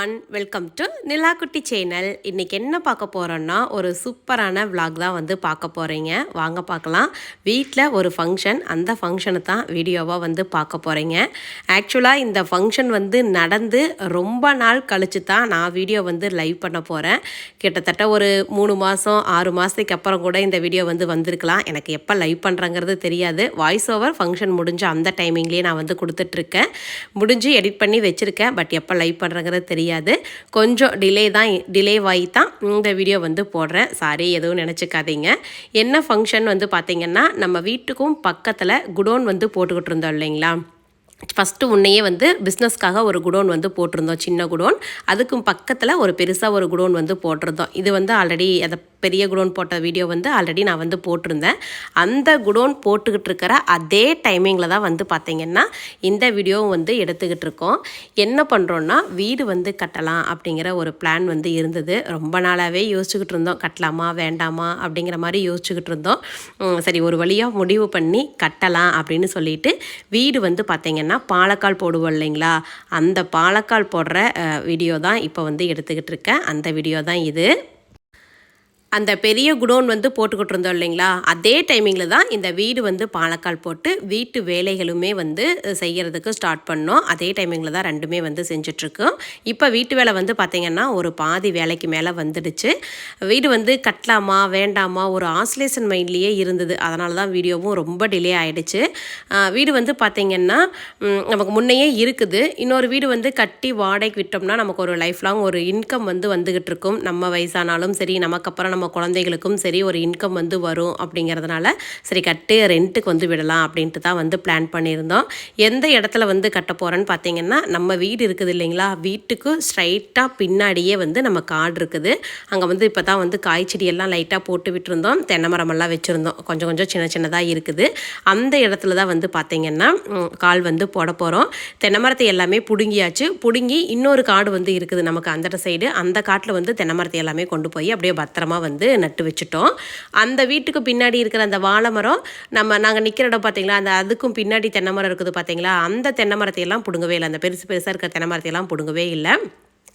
Everyone welcome to Nilakutti channel இன்றைக்கி என்ன பார்க்க போகிறோன்னா ஒரு சூப்பரான vlog தான் வந்து பார்க்க போகிறீங்க வாங்க பார்க்கலாம். வீட்டில் ஒரு ஃபங்க்ஷன் அந்த ஃபங்க்ஷனை தான் வீடியோவாக வந்து பார்க்க போகிறீங்க ஆக்சுவலாக இந்த ஃபங்க்ஷன் வந்து நடந்து ரொம்ப நாள் கழித்து தான் நான் வீடியோ வந்து லைவ் பண்ண போகிறேன் கிட்டத்தட்ட ஒரு மூணு மாதம் ஆறு மாதத்துக்கு அப்புறம் கூட இந்த வீடியோ வந்து வந்திருக்கலாம். எனக்கு எப்போ லைவ் பண்ணுறங்கிறது தெரியாது. வாய்ஸ் ஓவர் ஃபங்க்ஷன் முடிஞ்ச அந்த டைமிங்லேயே நான் வந்து கொடுத்துட்ருக்கேன் முடிஞ்சு எடிட் பண்ணி வச்சுருக்கேன். பட் எப்போ லைவ் பண்ணுறங்கிறது தெரியாது. கொஞ்சம் டிலே தான் டிலே ஆகி தான் இந்த வீடியோ வந்து போடுறேன். சாரி எதுவும் நினச்சிக்காதீங்க. என்ன ஃபங்க்ஷன் வந்து பார்த்திங்கன்னா நம்ம வீட்டுக்கும் பக்கத்தில் குடோன் வந்து போட்டுக்கிட்டு இருந்தோம் இல்லைங்களா? ஃபஸ்ட்டு உன்னையே வந்து பிஸ்னஸ்க்காக ஒரு குடோன் வந்து போட்டிருந்தோம் சின்ன குடோன். அதுக்கும் பக்கத்தில் ஒரு பெருசாக ஒரு குடோன் வந்து போட்டிருந்தோம். இது வந்து ஆல்ரெடி அதை பெரிய குடோன் போட்ட வீடியோ வந்து ஆல்ரெடி நான் வந்து போட்டிருந்தேன். அந்த குடோன் போட்டுக்கிட்டு இருக்கிற அதே டைமிங்கில் தான் வந்து பார்த்திங்கன்னா இந்த வீடியோவும் வந்து எடுத்துக்கிட்டு இருக்கோம். என்ன பண்ணுறோன்னா வீடு வந்து கட்டலாம் அப்படிங்கிற ஒரு பிளான் வந்து இருந்தது. ரொம்ப நாளாகவே யோசிச்சுக்கிட்டு இருந்தோம். கட்டலாமா வேண்டாமா அப்படிங்கிற மாதிரி யோசிச்சுக்கிட்டு இருந்தோம். சரி ஒரு வழியாக முடிவு பண்ணி கட்டலாம் அப்படின்னு சொல்லிட்டு வீடு வந்து பார்த்திங்கன்னா பாலக்கால் போடுவோம் இல்லைங்களா? அந்த பாலக்கால் போடுற வீடியோ தான் இப்போ வந்து எடுத்துக்கிட்டு இருக்கேன். அந்த வீடியோ தான் இது. அந்த பெரிய குடோன் வந்து போட்டுக்கிட்டு இருந்தோம் இல்லைங்களா? அதே டைமிங்கில் தான் இந்த வீடு வந்து பாலக்கால் போட்டு வீட்டு வேலைகளுமே வந்து செய்கிறதுக்கு ஸ்டார்ட் பண்ணோம். அதே டைமிங்கில் தான் ரெண்டுமே வந்து செஞ்சிட்ருக்கோம். இப்போ வீட்டு வேலை வந்து பார்த்திங்கன்னா ஒரு பாதி வேலைக்கு மேலே வந்துடுச்சு. வீடு வந்து கட்டலாமா வேண்டாமா ஒரு ஆஸ்லேஷன் மைண்ட்லேயே இருந்தது. அதனால தான் வீடியோவும் ரொம்ப டிலே ஆகிடுச்சு வீடு வந்து பார்த்திங்கன்னா நமக்கு முன்னையே இருக்குது. இன்னொரு வீடு வந்து கட்டி வாடகைக்கு விட்டோம்னா நமக்கு ஒரு லைஃப் லாங் ஒரு இன்கம் வந்து வந்துக்கிட்டு இருக்கும் நம்ம வயசானாலும் சரி நமக்கு அப்புறம் நம்ம நம்ம குழந்தைகளுக்கும் சரி ஒரு இன்கம் வந்து வரும் அப்படிங்கிறதுனால சரி கட்டு ரெண்ட்டுக்கு வந்து விடலாம் அப்படின்ட்டு தான் வந்து பிளான் பண்ணியிருந்தோம். எந்த இடத்துல வந்து கட்ட போகிறேன்னு பார்த்தீங்கன்னா நம்ம வீடு இருக்குது இல்லைங்களா? வீட்டுக்கு ஸ்ட்ரைட்டாக பின்னாடியே வந்து நம்ம காடு இருக்குது. அங்கே வந்து இப்போ தான் வந்து காய் செடியெல்லாம் லைட்டாக போட்டு விட்டுருந்தோம். தென்னை மரமெல்லாம் வச்சுருந்தோம். கொஞ்சம் கொஞ்சம் சின்ன சின்னதாக இருக்குது. அந்த இடத்துல தான் வந்து பார்த்திங்கன்னா கால் வந்து போட போகிறோம் தென்னை மரத்தை எல்லாமே பிடுங்கியாச்சு. பிடுங்கி இன்னொரு காடு வந்து இருக்குது நமக்கு அந்த சைடு. அந்த காட்டில் வந்து தென்னை மரத்தை எல்லாமே கொண்டு போய் அப்படியே பத்திரமா வந்து வந்து நட்டு வச்சுட்டோம். அந்த வீட்டுக்கு பின்னாடி இருக்கிற அந்த வாழை மரம் நம்ம நாங்கள் நிற்கிற இடம் பார்த்தீங்களா அந்த அதுக்கும் பின்னாடி தென்னை மரம் இருக்குது பார்த்தீங்களா அந்த தென்னை மரத்தையெல்லாம் பிடுங்கவே இல்லை. அந்த பெருசு பெருசாக இருக்கிற தென்னை மரத்தை எல்லாம் பிடுங்கவே இல்லை.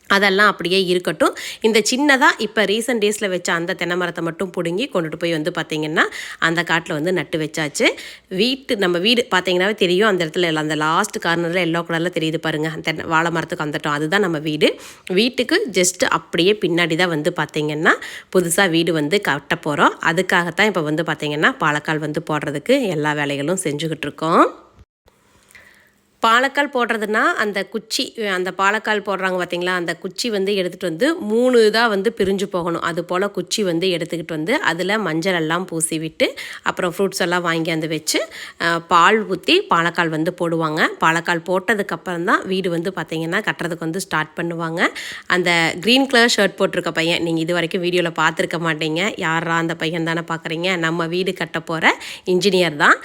அதெல்லாம் அப்படியே இருக்கட்டும். இந்த சின்னதாக இப்போ ரீசெண்ட் டேஸில் வச்ச அந்த தென்னை மரத்தை மட்டும் பிடுங்கி கொண்டுட்டு போய் வந்து பார்த்திங்கன்னா அந்த காட்டில் வந்து நட்டு வச்சாச்சு. வீட்டு நம்ம வீடு பார்த்தீங்கன்னாவே தெரியும். அந்த இடத்துல எல்லாம் அந்த லாஸ்ட் கார்னரில் எல்லோ கலரில் தெரியுது பாருங்கள் அந்த தென்னை- வாழை மரத்துக்கு வந்துட்டோம். அதுதான் நம்ம வீடு. வீட்டுக்கு ஜஸ்ட் அப்படியே பின்னாடி தான் வந்து பார்த்திங்கன்னா புதுசாக வீடு வந்து கட்ட போகிறோம் அதுக்காகத்தான் இப்போ வந்து பார்த்திங்கன்னா பாலக்கால் வந்து போடுறதுக்கு எல்லா வேலைகளும் செஞ்சுக்கிட்டு இருக்கோம். பாலக்கால் போடுறதுனா அந்த குச்சி அந்த பாலக்கால் போடுறாங்க பார்த்தீங்களா அந்த குச்சி வந்து எடுத்துகிட்டு வந்து மூணு இதாக வந்து பிரிஞ்சு போகணும். அது போல் குச்சி வந்து எடுத்துக்கிட்டு வந்து அதில் மஞ்சள் எல்லாம் பூசி விட்டு அப்புறம் ஃப்ரூட்ஸ் எல்லாம் வாங்கி வந்து வச்சு பால் ஊற்றி பாலக்கால் வந்து போடுவாங்க. பாலக்கால் போட்டதுக்கப்புறம் தான் வீடு வந்து பார்த்திங்கன்னா கட்டுறதுக்கு வந்து ஸ்டார்ட் பண்ணுவாங்க. அந்த க்ரீன் கலர் ஷர்ட் போட்டிருக்க பையன் நீங்கள் இது வரைக்கும் வீடியோவில் பார்த்துருக்க மாட்டீங்க. யாரா அந்த பையன் தானே பார்க்குறீங்க நம்ம வீடு கட்ட போகிற இன்ஜினியர் தான்.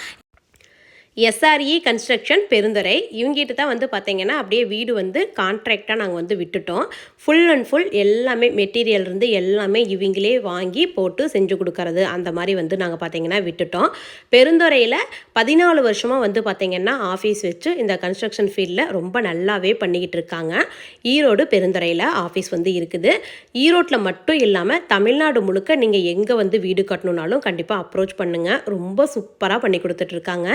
SRE construction Perundurai. இவங்ககிட்ட தான் வந்து பார்த்தீங்கன்னா அப்படியே வீடு வந்து கான்ட்ராக்டாக நாங்கள் வந்து விட்டுட்டோம். ஃபுல் அண்ட் ஃபுல் எல்லாமே மெட்டீரியல் இருந்து எல்லாமே இவங்களே வாங்கி போட்டு செஞ்சு கொடுக்கறது அந்த மாதிரி வந்து நாங்கள் பார்த்தீங்கன்னா விட்டுட்டோம். பெருந்துறையில் பதினாலு வருஷமாக வந்து பார்த்தீங்கன்னா ஆஃபீஸ் வச்சு இந்த கன்ஸ்ட்ரக்ஷன் ஃபீல்டில் ரொம்ப நல்லாவே பண்ணிக்கிட்டு இருக்காங்க. ஈரோடு பெருந்துறையில் ஆஃபீஸ் வந்து இருக்குது. ஈரோட்டில் மட்டும் இல்லாமல் தமிழ்நாடு முழுக்க நீங்கள் எங்கே வந்து வீடு கட்டணுன்னாலும் கண்டிப்பாக அப்ரோச் பண்ணுங்கள் ரொம்ப சூப்பராக பண்ணி கொடுத்துட்ருக்காங்க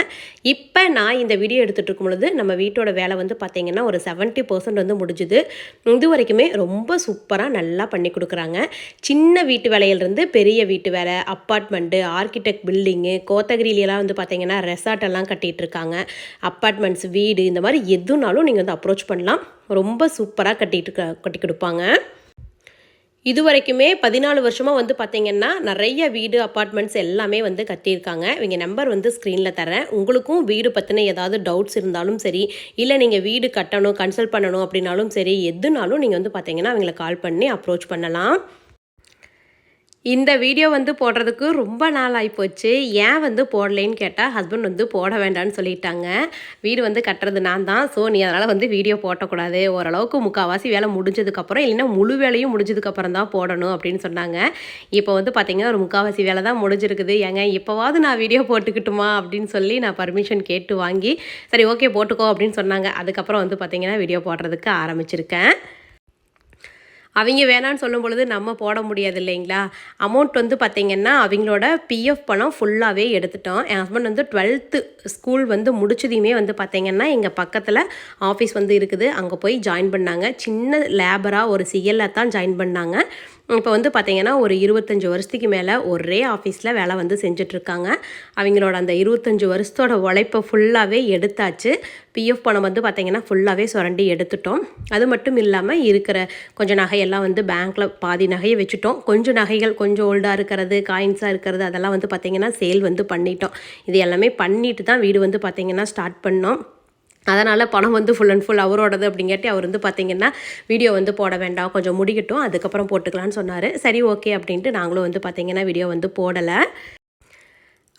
இப்போ நான் இந்த வீடியோ எடுத்துகிட்டு இருக்கும் பொழுது நம்ம வீட்டோட வேலை வந்து பார்த்திங்கன்னா ஒரு 70% பர்சன்ட் வந்து முடிஞ்சுது. இது வரைக்குமே ரொம்ப சூப்பராக நல்லா பண்ணி கொடுக்குறாங்க. சின்ன வீட்டு வேலையிலிருந்து பெரிய வீட்டு வேலை அப்பார்ட்மெண்ட்டு ஆர்கிடெக்ட் பில்டிங்கு கோத்தகிரியிலலாம் வந்து பார்த்திங்கன்னா ரெசார்ட் எல்லாம் கட்டிட்டு இருக்காங்க அப்பார்ட்மெண்ட்ஸ் வீடு இந்த மாதிரி எதுனாலும் நீங்கள் வந்து அப்ரோச் பண்ணலாம். ரொம்ப சூப்பராக கட்டிட்டு கட்டி கொடுப்பாங்க. இது வரைக்குமே பதினாலு வருஷமாக வந்து பார்த்தீங்கன்னா நிறைய வீடு அப்பார்ட்மெண்ட்ஸ் எல்லாமே வந்து கட்டியிருக்காங்க. இவங்க நம்பர் வந்து ஸ்க்ரீனில் தரேன் உங்களுக்கும் வீடு பற்றின ஏதாவது டவுட்ஸ் இருந்தாலும் சரி இல்லை நீங்கள் வீடு கட்டணும் கன்சல்ட் பண்ணணும் அப்படின்னாலும் சரி எதுனாலும் நீங்கள் வந்து பார்த்தீங்கன்னா அவங்கள கால் பண்ணி அப்ரோச் பண்ணலாம். இந்த வீடியோ வந்து போடுறதுக்கு ரொம்ப நாள் ஆகிப்போச்சு ஏன் வந்து போடலைன்னு கேட்டால் ஹஸ்பண்ட் வந்து போட வேண்டாம்னு சொல்லிட்டாங்க. வீடு வந்து கட்டுறது நான் தான். ஸோ நீ அதனால் வந்து வீடியோ போட்டக்கூடாது. ஓரளவுக்கு முக்கால்வாசி வேலை முடிஞ்சதுக்கப்புறம் இல்லைன்னா முழு வேலையும் முடிஞ்சதுக்கப்புறம் தான் போடணும் அப்படின்னு சொன்னாங்க. இப்போ வந்து பார்த்தீங்கன்னா ஒரு முக்கால்வாசி வேலை தான் முடிஞ்சிருக்குது. ஏங்க இப்போவாவது நான் வீடியோ போட்டுக்கிட்டுமா அப்படின்னு சொல்லி நான் பர்மிஷன் கேட்டு வாங்கி சரி ஓகே போட்டுக்கோ அப்படின்னு சொன்னாங்க. அதுக்கப்புறம் வந்து பார்த்தீங்கன்னா வீடியோ போடுறதுக்கு ஆரம்பிச்சிருக்கேன். அவங்க வேணான்னு சொல்லும் பொழுது நம்ம போட முடியாது இல்லைங்களா? அமௌண்ட் வந்து பார்த்திங்கன்னா அவங்களோட பிஎஃப் பணம் ஃபுல்லாகவே எடுத்துட்டோம். என் ஹஸ்பண்ட் வந்து டுவெல்த்து ஸ்கூல் வந்து முடிச்சதையுமே வந்து பார்த்திங்கன்னா எங்கள் பக்கத்தில் ஆஃபீஸ் வந்து இருக்குது. அங்கே போய் ஜாயின் பண்ணாங்க. சின்ன லேபராக ஒரு சிஎல்ல தான் ஜாயின் பண்ணாங்க. இப்போ வந்து பார்த்திங்கன்னா ஒரு இருபத்தஞ்சி வருஷத்துக்கு மேலே ஒரே ஆஃபீஸில் வேலை வந்து செஞ்சிட்ருக்காங்க. அவங்களோட அந்த இருபத்தஞ்சி வருஷத்தோட உழைப்பை ஃபுல்லாகவே எடுத்தாச்சு. பிஎஃப் பணம் வந்து பார்த்திங்கன்னா ஃபுல்லாகவே சுரண்டி எடுத்துட்டோம். அது மட்டும் இல்லாமல் இருக்கிற கொஞ்சம் நகையெல்லாம் வந்து பேங்க்கில் பாதி நகையை வச்சுட்டோம். கொஞ்சம் நகைகள் கொஞ்சம் ஓல்டாக இருக்கிறது காயின்ஸாக இருக்கிறது அதெல்லாம் வந்து பார்த்திங்கன்னா சேல் வந்து பண்ணிட்டோம். இது எல்லாமே பண்ணிட்டு தான் வீடு வந்து பார்த்திங்கன்னா ஸ்டார்ட் பண்ணோம். அதனால் பணம் வந்து ஃபுல் அண்ட் ஃபுல் அவரோடது அப்படிங்காட்டி அவர் வந்து பார்த்திங்கன்னா வீடியோ வந்து போட வேண்டாம். கொஞ்சம் முடிக்கட்டும். அதுக்கப்புறம் போட்டுக்கலான்னு சொன்னார். சரி ஓகே அப்படின்ட்டு நாங்களும் வந்து பார்த்திங்கன்னா வீடியோ வந்து போடலை.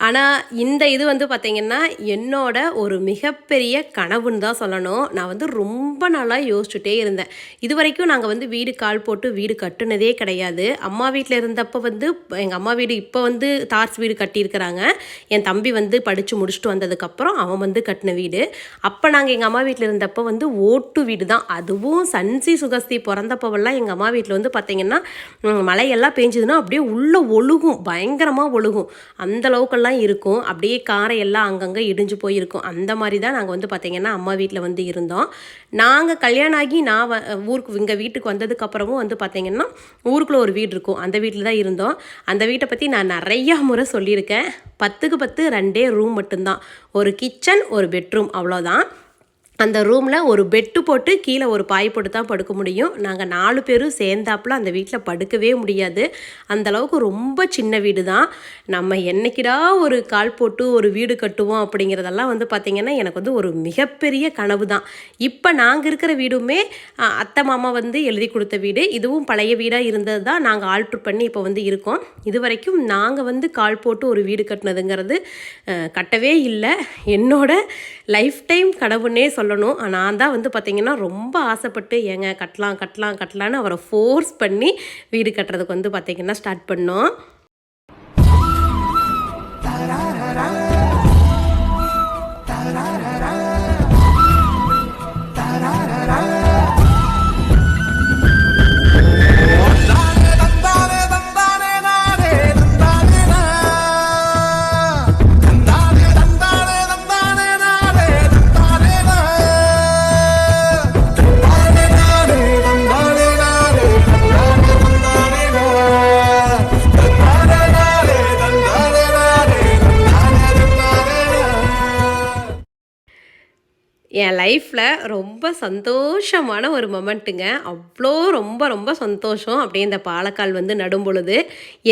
ஆனால் இந்த இது வந்து பார்த்திங்கன்னா என்னோட ஒரு மிகப்பெரிய கனவுன்னு தான் சொல்லணும். நான் வந்து ரொம்ப நாளாக யோசிச்சுட்டே இருந்தேன். இது வரைக்கும் நாங்கள் வந்து வீடு கால் போட்டு வீடு கட்டுனதே கிடையாது. அம்மா வீட்டில் இருந்தப்போ வந்து எங்கள் அம்மா வீடு இப்போ வந்து தார்ஸ் வீடு கட்டியிருக்கிறாங்க. என் தம்பி வந்து படித்து முடிச்சுட்டு வந்ததுக்கப்புறம் அவன் வந்து கட்டின வீடு. அப்போ நாங்கள் எங்கள் அம்மா வீட்டில் இருந்தப்போ வந்து ஓட்டு வீடு தான். அதுவும் சன்சி சுகஸ்தி பிறந்தப்பவெல்லாம் எங்கள் அம்மா வீட்டில் வந்து பார்த்திங்கன்னா மழையெல்லாம் பேஞ்சுதுன்னா அப்படியே உள்ளே ஒழுகும். பயங்கரமாக ஒழுகும். அந்த தான் இருக்கும். அப்படியே காரை எல்லாம் அங்கங்கே இடிஞ்சு போயிருக்கும். அந்த மாதிரி தான் நாங்கள் வந்து பார்த்திங்கன்னா அம்மா வீட்டில் வந்து இருந்தோம். நாங்கள் கல்யாணம் ஆகி நான் வ ஊருக்கு இங்கே வீட்டுக்கு வந்ததுக்கப்புறமும் வந்து பார்த்திங்கன்னா ஊருக்குள்ளே ஒரு வீடு இருக்கும். அந்த வீட்டில் தான் இருந்தோம். அந்த வீட்டை பற்றி நான் நிறையா முறை சொல்லியிருக்கேன். பத்துக்கு பத்து ரெண்டே ரூம் மட்டும்தான். ஒரு கிச்சன் ஒரு பெட்ரூம் அவ்வளோதான் அந்த ரூமில் ஒரு பெட்டு போட்டு கீழே ஒரு பாய் போட்டு தான் படுக்க முடியும். நாங்கள் நாலு பேரும் சேர்ந்தாப்புல அந்த வீட்டில் படுக்கவே முடியாது. அந்த அளவுக்கு ரொம்ப சின்ன வீடு தான். நம்ம என்னைக்கிடா ஒரு கால் போட்டு ஒரு வீடு கட்டுவோம் அப்படிங்கிறதெல்லாம் வந்து பார்த்திங்கன்னா எனக்கு வந்து ஒரு மிகப்பெரிய கனவு தான். இப்போ நாங்கள் இருக்கிற வீடுமே அத்தை மாமா வந்து எழுதி கொடுத்த வீடு. இதுவும் பழைய வீடாக இருந்தது தான் நாங்கள் ஆல்ட்ரு பண்ணி இப்போ வந்து இருக்கோம். இது வரைக்கும் நாங்கள் வந்து கால் போட்டு ஒரு வீடு கட்டினதுங்கிறது கட்டவே இல்லை. என்னோட லைஃப் டைம் கனவுன்னே சொல்லணும். நான் தான் வந்து பார்த்திங்கன்னா ரொம்ப ஆசைப்பட்டு ஏங்க கட்டலாம் கட்டலாம் கட்டலான்னு அவரை ஃபோர்ஸ் பண்ணி வீடு கட்டுறதுக்கு வந்து பார்த்திங்கன்னா ஸ்டார்ட் பண்ணோம். என் லைஃப்பில் ரொம்ப சந்தோஷமான ஒரு மொமெண்ட்டுங்க அவ்வளோ ரொம்ப ரொம்ப சந்தோஷம். அப்படியே இந்த பாலக்கால் வந்து நடும் பொழுது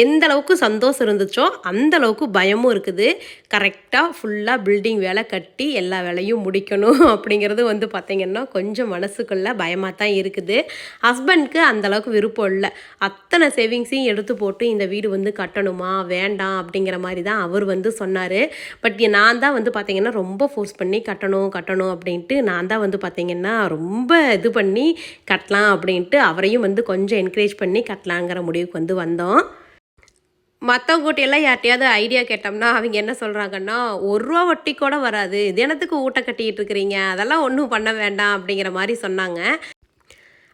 எந்த அளவுக்கு சந்தோஷம் இருந்துச்சோ அந்த அளவுக்கு பயமும் இருக்குது. கரெக்டாக ஃபுல்லாக பில்டிங் வேலை கட்டி எல்லா வேலையும் முடிக்கணும் அப்படிங்கிறது வந்து பார்த்திங்கன்னா கொஞ்சம் மனசுக்குள்ளே பயமாக தான் இருக்குது. ஹஸ்பண்ட்க்கு அந்தளவுக்கு விருப்பம் இல்லை. அத்தனை சேவிங்ஸையும் எடுத்து போட்டு இந்த வீடு வந்து கட்டணுமா வேண்டாம் அப்படிங்கிற மாதிரி தான் அவர் வந்து சொன்னார். பட் நான் தான் வந்து பார்த்திங்கன்னா ரொம்ப ஃபோர்ஸ் பண்ணி கட்டணும் கட்டணும் அப்படின்ட்டு நான் தான் வந்து பார்த்திங்கன்னா ரொம்ப இது பண்ணி கட்டலாம் அப்படின்ட்டு அவரையும் வந்து கொஞ்சம் என்கரேஜ் பண்ணி கட்டலாங்கிற முடிவுக்கு வந்து வந்தோம். மற்றவங்க கூட்டியெல்லாம் யார்ட்டையாவது ஐடியா கேட்டோம்னா அவங்க என்ன சொல்கிறாங்கன்னா ஒரு ரூபா வட்டி கூட வராது. தினத்துக்கு ஊட்ட கட்டிக்கிட்டு இருக்கிறீங்க. அதெல்லாம் ஒன்றும் பண்ண வேண்டாம். அப்படிங்கிற மாதிரி சொன்னாங்க.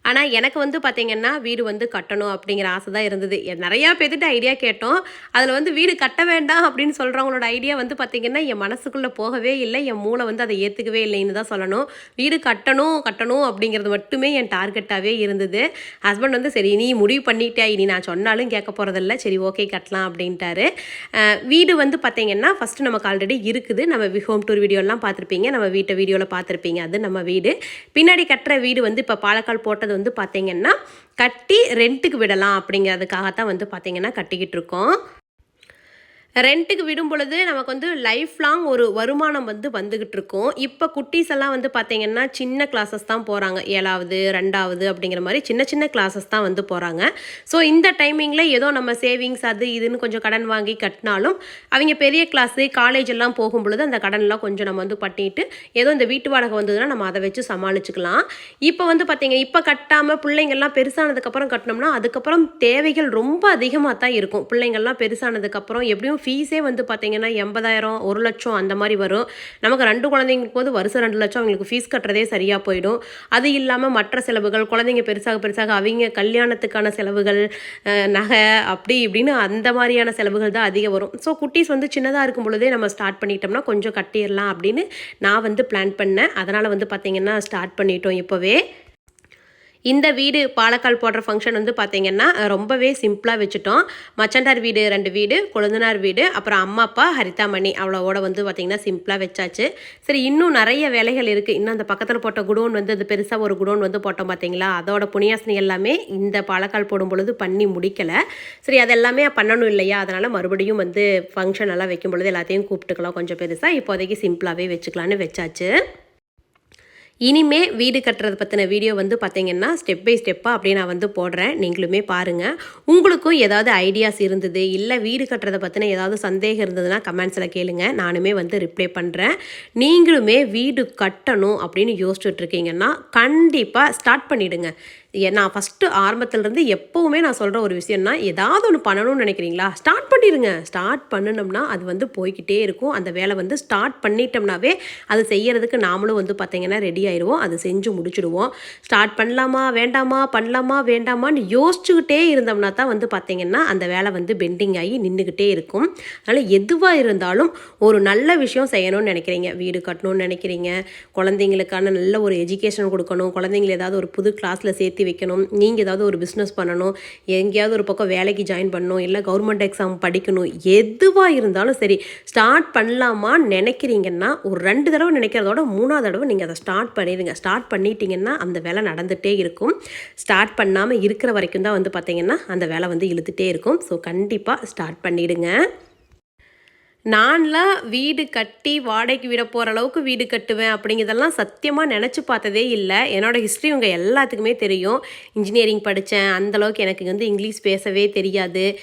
ஆனால் எனக்கு வந்து பார்த்திங்கன்னா வீடு வந்து கட்டணும் அப்படிங்கிற ஆசை தான் இருந்தது. எ- நிறையா பேர்த்திட்ட ஐடியா கேட்டோம். அதில் வந்து வீடு கட்ட வேண்டாம் அப்படின்னு சொல்கிறவங்களோட ஐடியா வந்து பார்த்திங்கன்னா என் மனசுக்குள்ளே போகவே இல்லை. என் மூளை வந்து அதை ஏற்றுக்கவே இல்லைன்னு தான் சொல்லணும். வீடு கட்டணும் கட்டணும் அப்படிங்கிறது மட்டுமே என் டார்கெட்டாகவே இருந்தது. ஹஸ்பண்ட் வந்து சரி நீ முடிவு பண்ணிட்டே இனி நான் சொன்னாலும் கேட்க போகிறதில்ல சரி ஓகே கட்டலாம் அப்படின்ட்டாரு. வீடு வந்து பார்த்திங்கன்னா ஃபஸ்ட்டு நமக்கு ஆல்ரெடி இருக்குது. நம்ம ஹோம் டூர் வீடியோலாம் பார்த்துருப்பீங்க. நம்ம வீட்டை வீடியோவில் பார்த்துருப்பீங்க. அது நம்ம வீடு. பின்னாடி கட்டுற வீடு வந்து இப்போ பாலக்கால் போட்டது வந்து பார்த்திங்கன்னா கட்டி ரெண்ட்டுக்கு விடலாம் அப்படிங்கிறதுக்காகத்தான் வந்து பார்த்திங்கன்னா கட்டிக்கிட்டு இருக்கோம். ரெண்ட்டுக்கு விடும் பொழுது நமக்கு வந்து லைஃப் லாங் ஒரு வருமானம் வந்து வந்துக்கிட்டு இருக்கும் இப்போ குட்டீஸ் எல்லாம் வந்து பார்த்தீங்கன்னா சின்ன கிளாஸஸ் தான் போகிறாங்க ஏழாவது ரெண்டாவது அப்படிங்கிற மாதிரி சின்ன சின்ன கிளாஸஸ் தான் வந்து போகிறாங்க ஸோ இந்த டைமிங்கில் ஏதோ நம்ம சேவிங்ஸ் அது இதுன்னு கொஞ்சம் கடன் வாங்கி கட்டினாலும் அவங்க பெரிய கிளாஸு காலேஜ் எல்லாம் போகும் பொழுது அந்த கடன்லாம் கொஞ்சம் நம்ம வந்து பண்ணிட்டு ஏதோ இந்த வீட்டு வாடகை வந்ததுன்னா நம்ம அதை வச்சு சமாளிச்சுக்கலாம். இப்போ வந்து பார்த்தீங்க இப்போ கட்டாமல் பிள்ளைங்கள்லாம் பெருசானதுக்கப்புறம் கட்டினோம்னா அதுக்கப்புறம் தேவைகள் ரொம்ப அதிகமாக தான் இருக்கும். பிள்ளைங்கள்லாம் பெருசானதுக்கப்புறம் எப்படியும் ஃபீஸே வந்து பார்த்திங்கன்னா எண்பதாயிரம் ஒரு லட்சம் அந்த மாதிரி வரும். நமக்கு ரெண்டு குழந்தைங்களுக்கு போது வருஷம் ரெண்டு லட்சம் அவங்களுக்கு ஃபீஸ் கட்டுறதே சரியாக போயிடும். அது இல்லாமல் மற்ற செலவுகள் குழந்தைங்க பெருசாக பெருசாக அவங்க கல்யாணத்துக்கான செலவுகள் நகை அப்படி இப்படின்னு அந்த மாதிரியான செலவுகள் தான் அதிகம் வரும். ஸோ குட்டீஸ் வந்து சின்னதாக இருக்கும் பொழுதே நம்ம ஸ்டார்ட் பண்ணிட்டோம்னா கொஞ்சம் கட்டிடலாம் அப்படின்னு நான் வந்து பிளான் பண்ணேன். அதனால் வந்து பார்த்திங்கன்னா ஸ்டார்ட் பண்ணிட்டோம் இப்போவே. இந்த வீடு பாலக்கால் போடுற ஃபங்க்ஷன் வந்து பார்த்திங்கன்னா ரொம்பவே சிம்பிளாக வச்சுட்டோம். மச்சண்டார் வீடு ரெண்டு வீடு கொழுந்தனார் வீடு அப்புறம் அம்மா அப்பா ஹரிதாமணி அவ்வளோவோட வந்து பார்த்திங்கன்னா சிம்பிளாக வச்சாச்சு. சரி இன்னும் நிறைய வேலைகள் இருக்குது இன்னும் அந்த பக்கத்தில் போட்ட குடோன் வந்து அது பெருசாக ஒரு குடோன் வந்து போட்டோம் பார்த்தீங்களா அதோட புனியாசனி எல்லாமே இந்த பாலக்கால் போடும் பொழுது பண்ணி முடிக்கலை. சரி அதெல்லாமே பண்ணணும் இல்லையா? அதனால் மறுபடியும் வந்து ஃபங்க்ஷன் எல்லாம் வைக்கும் பொழுது எல்லாத்தையும் கூப்பிட்டுக்கலாம் கொஞ்சம் பெருசாக இப்போதைக்கு சிம்பிளாகவே வச்சுக்கலான்னு வச்சாச்சு. இனிமே வீடு கட்டுறது பற்றின வீடியோ வந்து பார்த்தீங்கன்னா ஸ்டெப் பை ஸ்டெப்பாக அப்படியே நான் வந்து போடுறேன். நீங்களுமே பாருங்கள் உங்களுக்கும் ஏதாவது ஐடியாஸ் இருந்தது இல்லை வீடு கட்டுறதை பற்றின ஏதாவது சந்தேகம் இருந்ததுன்னா கமெண்ட்ஸில் கேளுங்க. நானுமே வந்து ரிப்ளை பண்ணுறேன் நீங்களுமே வீடு கட்டணும் அப்படின்னு யோசிச்சுட்ருக்கீங்கன்னா கண்டிப்பாக ஸ்டார்ட் பண்ணிவிடுங்க நான் ஃபஸ்ட்டு ஆரம்பத்துலேருந்து எப்போவுமே நான் சொல்கிற ஒரு விஷயம்னா ஏதாவது ஒன்று பண்ணணும்னு நினைக்கிறீங்களா? ஸ்டார்ட் பண்ணிடுங்க ஸ்டார்ட் பண்ணினோம்னா அது வந்து போய்கிட்டே இருக்கும். அந்த வேலை வந்து ஸ்டார்ட் பண்ணிட்டோம்னாவே அது செய்யறதுக்கு நாமளும் வந்து பார்த்தீங்கன்னா ரெடி ஆயிடுவோம் அது செஞ்சு முடிச்சிடுவோம். ஸ்டார்ட் பண்ணலாமா வேண்டாமா பண்ணலாமா வேண்டாமான்னு யோசிச்சுக்கிட்டே இருந்தோம்னா தான் வந்து பார்த்தீங்கன்னா அந்த வேலை வந்து பெண்டிங் ஆகி நின்றுக்கிட்டே இருக்கும். அதனால் எதுவாக இருந்தாலும் ஒரு நல்ல விஷயம் செய்யணும்னு நினைக்கிறீங்க. வீடு கட்டணும்னு நினைக்கிறீங்க. குழந்தைங்களுக்கான நல்ல ஒரு எஜுகேஷன் கொடுக்கணும். குழந்தைங்கள ஏதாவது ஒரு புது கிளாஸில் சேர்த்து வைக்கணும். நீங்கள் ஏதாவது ஒரு பிஸ்னஸ் பண்ணணும். எங்கேயாவது ஒரு பக்கம் வேலைக்கு ஜாயின் பண்ணணும். இல்லை கவர்மெண்ட் எக்ஸாம் படிக்கணும். எதுவாக இருந்தாலும் சரி ஸ்டார்ட் பண்ணலாமா நினைக்கிறீங்கன்னா ஒரு ரெண்டு தடவை நினைக்கிறதோட மூணாவது தடவை நீங்கள் அதை ஸ்டார்ட் பண்ணிடுங்க. ஸ்டார்ட் பண்ணிட்டீங்கன்னா அந்த வேலை நடந்துகிட்டே இருக்கும். ஸ்டார்ட் பண்ணாமல் இருக்கிற வரைக்கும் தான் வந்து பார்த்தீங்கன்னா அந்த வேலை வந்து இழுத்துகிட்டே இருக்கும். ஸோ கண்டிப்பாக ஸ்டார்ட் பண்ணிடுங்க. நான்லாம் வீடு கட்டி வாடகைக்கு விட போகிற அளவுக்கு வீடு கட்டுவேன் அப்படிங்கிறதெல்லாம் சத்தியமாக நினச்சி பார்த்ததே இல்லை. என்னோடய ஹிஸ்ட்ரி உங்கள் எல்லாத்துக்குமே தெரியும். இன்ஜினியரிங் படித்தேன் அந்தளவுக்கு எனக்கு வந்து இங்கிலீஷ் பேசவே தெரியாது.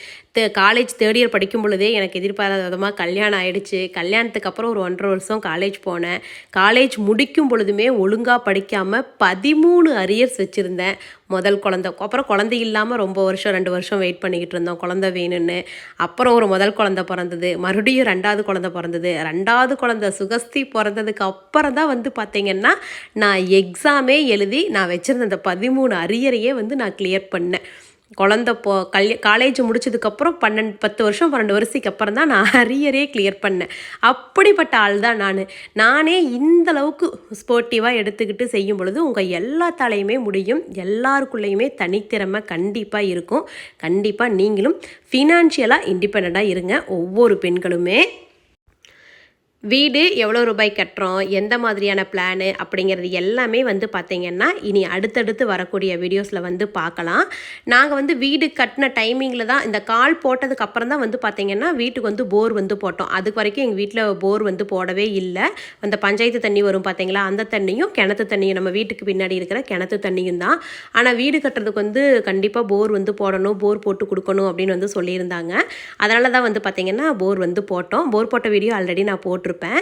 காலேஜ் தேர்ட் இயர் படிக்கும் பொழுதே எனக்கு எதிர்பாராத விதமாக கல்யாணம் ஆயிடுச்சு. கல்யாணத்துக்கு அப்புறம் ஒரு ஒன்றரை வருஷம் காலேஜ் போனேன். காலேஜ் முடிக்கும் பொழுதுமே ஒழுங்காக படிக்காமல் பதிமூணு அரியர்ஸ் வச்சுருந்தேன். முதல் குழந்த அப்புறம் குழந்தை இல்லாமல் ரொம்ப வருஷம் ரெண்டு வருஷம் வெயிட் பண்ணிக்கிட்டு இருந்தோம். குழந்தை வேணும்னு. அப்புறம் ஒரு முதல் குழந்தை பிறந்தது. மறுபடியும் ரெண்டாவது குழந்தை பிறந்தது. ரெண்டாவது குழந்தை சுகஸ்தி பிறந்ததுக்கு அப்புறம் தான் வந்து பார்த்தீங்கன்னா நான் எக்ஸாமே எழுதி நான் வச்சுருந்த அந்த பதிமூணு அரியரையே வந்து நான் கிளியர் பண்ணேன். குழந்த போ கல் காலேஜ் முடிச்சதுக்கப்புறம் பன்னெண்டு பத்து வருஷம் பன்னெண்டு வருஷத்துக்கு அப்புறம் தான் நான் அரியரே கிளியர் பண்ணேன். அப்படிப்பட்ட ஆள் தான் நான் நானே இந்தளவுக்கு ஸ்போர்ட்டிவாக எடுத்துக்கிட்டு செய்யும் பொழுது உங்கள் எல்லாத்தாலையுமே முடியும். எல்லாருக்குள்ளேயுமே தனித்திறமை கண்டிப்பாக இருக்கும். கண்டிப்பாக நீங்களும் ஃபினான்ஷியலாக இண்டிபெண்ட்டாக இருங்க. ஒவ்வொரு பெண்களுமே வீடு எவ்வளோ ரூபாய் கட்டுறோம் எந்த மாதிரியான பிளானு அப்படிங்கிறது எல்லாமே வந்து பார்த்திங்கன்னா இனி அடுத்தடுத்து வரக்கூடிய வீடியோஸில் வந்து பார்க்கலாம் நாங்கள் வந்து வீடு கட்டின டைமிங்கில் தான் இந்த கால் போட்டதுக்கு அப்புறம் தான் வந்து பார்த்திங்கன்னா வீட்டுக்கு வந்து போர் வந்து போட்டோம். அதுக்கு வரைக்கும் எங்கள் வீட்டில் போர் வந்து போடவே இல்லை. அந்த பஞ்சாயத்து தண்ணி வரும் பார்த்தீங்களா அந்த தண்ணியும் கிணத்து தண்ணியும் நம்ம வீட்டுக்கு பின்னாடி இருக்கிற கிணத்து தண்ணியும் தான். ஆனால் வீடு கட்டுறதுக்கு வந்து கண்டிப்பாக போர் வந்து போடணும் போர் போட்டு கொடுக்கணும் அப்படின்னு வந்து சொல்லியிருந்தாங்க. அதனால தான் வந்து பார்த்திங்கன்னா போர் வந்து போட்டோம். போர் போட்ட வீடியோ ஆல்ரெடி நான் போட்டு போட்டிருப்பேன்.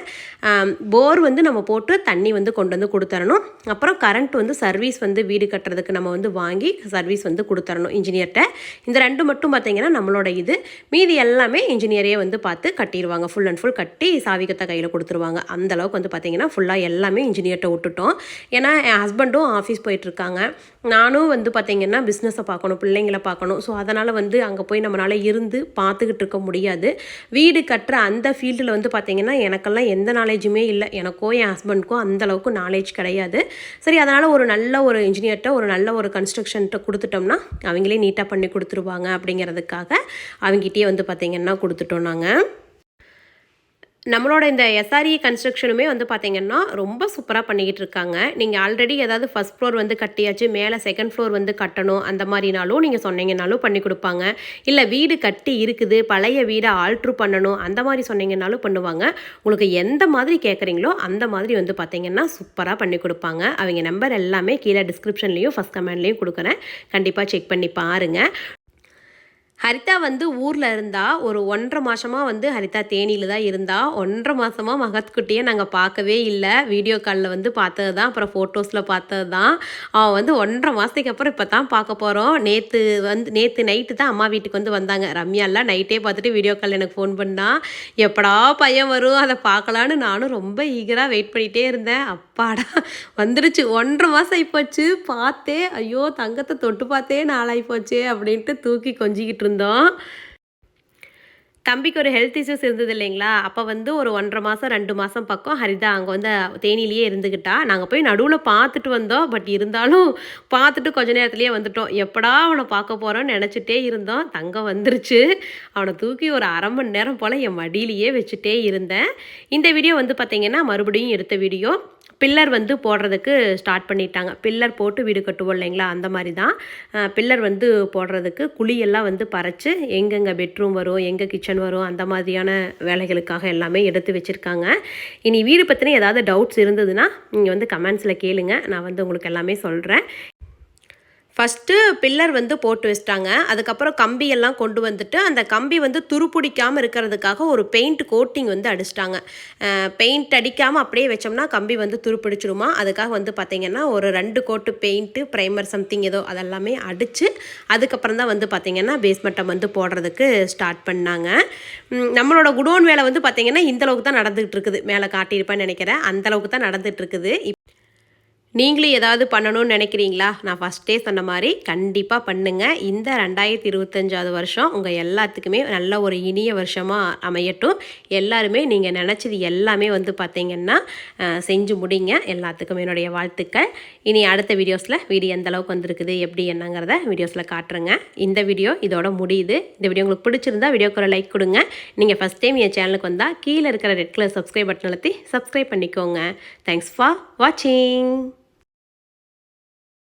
போர் வந்து நம்ம போட்டு தண்ணி வந்து கொண்டு வந்து கொடுத்துறணும் அப்புறம் கரண்ட் வந்து சர்வீஸ் வந்து வீடு கட்டுறதுக்கு நம்ம வந்து வாங்கி சர்வீஸ் வந்து கொடுத்துறணும் இன்ஜினியர்கிட்ட இந்த ரெண்டு மட்டும் பார்த்திங்கன்னா நம்மளோட இது. மீதி எல்லாமே இன்ஜினியரே வந்து பார்த்து கட்டிடுவாங்க ஃபுல் அண்ட் ஃபுல் கட்டி சாவிகத்தை கையில் கொடுத்துருவாங்க. அந்த அளவுக்கு வந்து பார்த்திங்கன்னா ஃபுல்லாக எல்லாமே இன்ஜினியர்கிட்ட விட்டுட்டோம். ஏன்னா என் ஹஸ்பண்டும் ஆஃபீஸ் போயிட்டுருக்காங்க நானும் வந்து பார்த்திங்கன்னா பிஸ்னஸை பார்க்கணும் பிள்ளைங்கள பார்க்கணும். ஸோ அதனால் வந்து அங்கே போய் நம்மளால் இருந்து பார்த்துக்கிட்டு இருக்க முடியாது. வீடு கட்டுற அந்த ஃபீல்டில் வந்து பார்த்திங்கன்னா எனக்கெல்லாம் எந்த நாலேஜுமே இல்லை. எனக்கோ என் ஹஸ்பண்ட்க்கோ அந்த அளவுக்கு நாலேஜ் கிடையாது. சரி அதனால் ஒரு நல்ல ஒரு இன்ஜினியர்கிட்ட ஒரு நல்ல ஒரு கன்ஸ்ட்ரக்ஷன்ட்ட கொடுத்துட்டோம்னா அவங்களே நீட்டாக பண்ணி கொடுத்துருவாங்க அப்படிங்கிறதுக்காக அவங்ககிட்டயே வந்து பார்த்திங்கன்னா கொடுத்துட்டோம் நாங்கள் நம்மளோட இந்த எஸ்ஆர்இ கன்ஸ்ட்ரக்ஷனுமே வந்து பார்த்தீங்கன்னா ரொம்ப சூப்பராக பண்ணிக்கிட்டு இருக்காங்க. நீங்கள் ஆல்ரெடி ஏதாவது ஃபஸ்ட் ஃப்ளோர் வந்து கட்டியாச்சு மேலே செகண்ட் ஃப்ளோர் வந்து கட்டணும் அந்த மாதிரினாலும் நீங்கள் சொன்னீங்கனாலும் பண்ணி கொடுப்பாங்க. இல்லை வீடு கட்டி இருக்குது பழைய வீடை ஆல்ட்ரு பண்ணணும் அந்த மாதிரி சொன்னீங்கனாலும் பண்ணுவாங்க. உங்களுக்கு எந்த மாதிரி கேட்குறீங்களோ அந்த மாதிரி வந்து பார்த்தீங்கன்னா சூப்பராக பண்ணி கொடுப்பாங்க. அவங்க நம்பர் எல்லாமே கீழே டிஸ்கிரிப்ஷன்லேயும் ஃபஸ்ட் கமெண்ட்லேயும் கொடுக்குறேன். கண்டிப்பாக செக் பண்ணி பாருங்கள் ஹரிதா வந்து ஊரில் இருந்தா ஒரு ஒன்றரை மாதமாக வந்து ஹரிதா தேனியில் தான் இருந்தா. ஒன்றரை மாதமாக மகத்குட்டியை நாங்கள் பார்க்கவே இல்லை. வீடியோ காலில் வந்து பார்த்தது தான் அப்புறம் ஃபோட்டோஸில் பார்த்தது தான் அவன் வந்து ஒன்றரை மாதத்துக்கு அப்புறம் இப்போ தான் பார்க்க போகிறோம் நேற்று வந்து நேற்று நைட்டு தான் அம்மா வீட்டுக்கு வந்து வந்தாங்க. ரம்யாலாம் நைட்டே பார்த்துட்டு வீடியோ காலில் எனக்கு ஃபோன் பண்ணா. எப்படா பையன் வரும்? அதை பார்க்கலான்னு நானும் ரொம்ப ஈகராக வெயிட் பண்ணிகிட்டே இருந்தேன். அப்பாடா வந்துருச்சு. ஒன்றரை மாதம் ஆகிப்போச்சு பார்த்தே ஐயோ தங்கத்தை தொட்டு பார்த்தே நாளாகி போச்சு அப்படின்ட்டு தூக்கி கொஞ்சிக்கிட்டு இருந்தோம் தம்பிக்கு ஒரு ஹெல்த் இஷ்யூஸ் இருந்தது இல்லைங்களா? அப்போ வந்து ஒரு ஒன்றரை மாதம் ரெண்டு மாதம் பக்கம் ஹரிதா அங்கே வந்து தேனிலேயே இருந்துக்கிட்டா நாங்கள் போய் நடுவில் பார்த்துட்டு வந்தோம். பட் இருந்தாலும் பார்த்துட்டு கொஞ்ச நேரத்துலேயே வந்துட்டோம். எப்படா அவனை பார்க்க போகிறோன்னு நினச்சிட்டே இருந்தோம். தங்கம் வந்துருச்சு. அவனை தூக்கி ஒரு அரை மணி நேரம் போல் என் மடியிலேயே வச்சுட்டே இருந்தேன். இந்த வீடியோ வந்து பார்த்திங்கன்னா மறுபடியும் எடுத்த வீடியோ பில்லர் வந்து போடுறதுக்கு ஸ்டார்ட் பண்ணிட்டாங்க. பில்லர் போட்டு வீடு கட்டுவோம் இல்லைங்களா? அந்த மாதிரி தான் பில்லர் வந்து போடுறதுக்கு குழியெல்லாம் வந்து பறைச்சு எங்கெங்கே பெட்ரூம் வரும் எங்கே கிச்சன் வரும் அந்த மாதிரியான வேலைகளுக்காக எல்லாமே எடுத்து வச்சுருக்காங்க. இனி வீடு பற்றின ஏதாவது டவுட்ஸ் இருந்ததுன்னா நீங்கள் வந்து கமெண்ட்ஸில் கேளுங்க. நான் வந்து உங்களுக்கு எல்லாமே சொல்கிறேன் ஃபஸ்ட்டு பில்லர் வந்து போட்டு வச்சிட்டாங்க. அதுக்கப்புறம் கம்பியெல்லாம் கொண்டு வந்துட்டு அந்த கம்பி வந்து துருப்பிடிக்காமல் இருக்கிறதுக்காக ஒரு பெயிண்ட் கோட்டிங் வந்து அடிச்சிட்டாங்க. பெயிண்ட் அடிக்காமல் அப்படியே வச்சோம்னா கம்பி வந்து துருப்பிடிச்சிருமா? அதுக்காக வந்து பார்த்திங்கன்னா ஒரு ரெண்டு கோட்டு பெயிண்ட்டு ப்ரைமர் சம்திங் ஏதோ அதெல்லாமே அடித்து அதுக்கப்புறம் தான் வந்து பார்த்திங்கன்னா பேஸ்மெண்ட்டை வந்து போடுறதுக்கு ஸ்டார்ட் பண்ணாங்க. நம்மளோட குடோன் வேலை வந்து பார்த்திங்கன்னா இந்தளவுக்கு தான் நடந்துகிட்டு இருக்குது. மேலே காட்டியிருப்பேன்னு நினைக்கிறேன். அந்த அளவுக்கு தான் நடந்துகிட்டு இருக்குது. நீங்களும் ஏதாவது பண்ணணும்னு நினைக்கிறீங்களா? நான் ஃபஸ்ட்டே சொன்ன மாதிரி கண்டிப்பாக பண்ணுங்கள் இந்த ரெண்டாயிரத்தி இருபத்தஞ்சாவது வருஷம் உங்கள் எல்லாத்துக்குமே நல்ல ஒரு இனிய வருஷமாக அமையட்டும். எல்லாருமே நீங்கள் நினச்சது எல்லாமே வந்து பார்த்திங்கன்னா செஞ்சு முடிங்க. எல்லாத்துக்கும் என்னுடைய வாழ்த்துக்கள். இனி அடுத்த வீடியோஸில் வீடியோ எந்த அளவுக்கு வந்திருக்குது எப்படி என்னங்கிறத வீடியோஸில் காட்டுறேங்க. இந்த வீடியோ இதோட முடியுது. இந்த வீடியோ உங்களுக்கு பிடிச்சிருந்தா வீடியோக்கு ஒரு லைக் கொடுங்க. நீங்கள் ஃபஸ்ட் டைம் என் சேனலுக்கு வந்தால் கீழே இருக்கிற ரெட் கலர் சப்ஸ்கிரைப் பட்டன் அழுத்தி சப்ஸ்கிரைப் பண்ணிக்கோங்க. தேங்க்ஸ் ஃபார் வாட்சிங்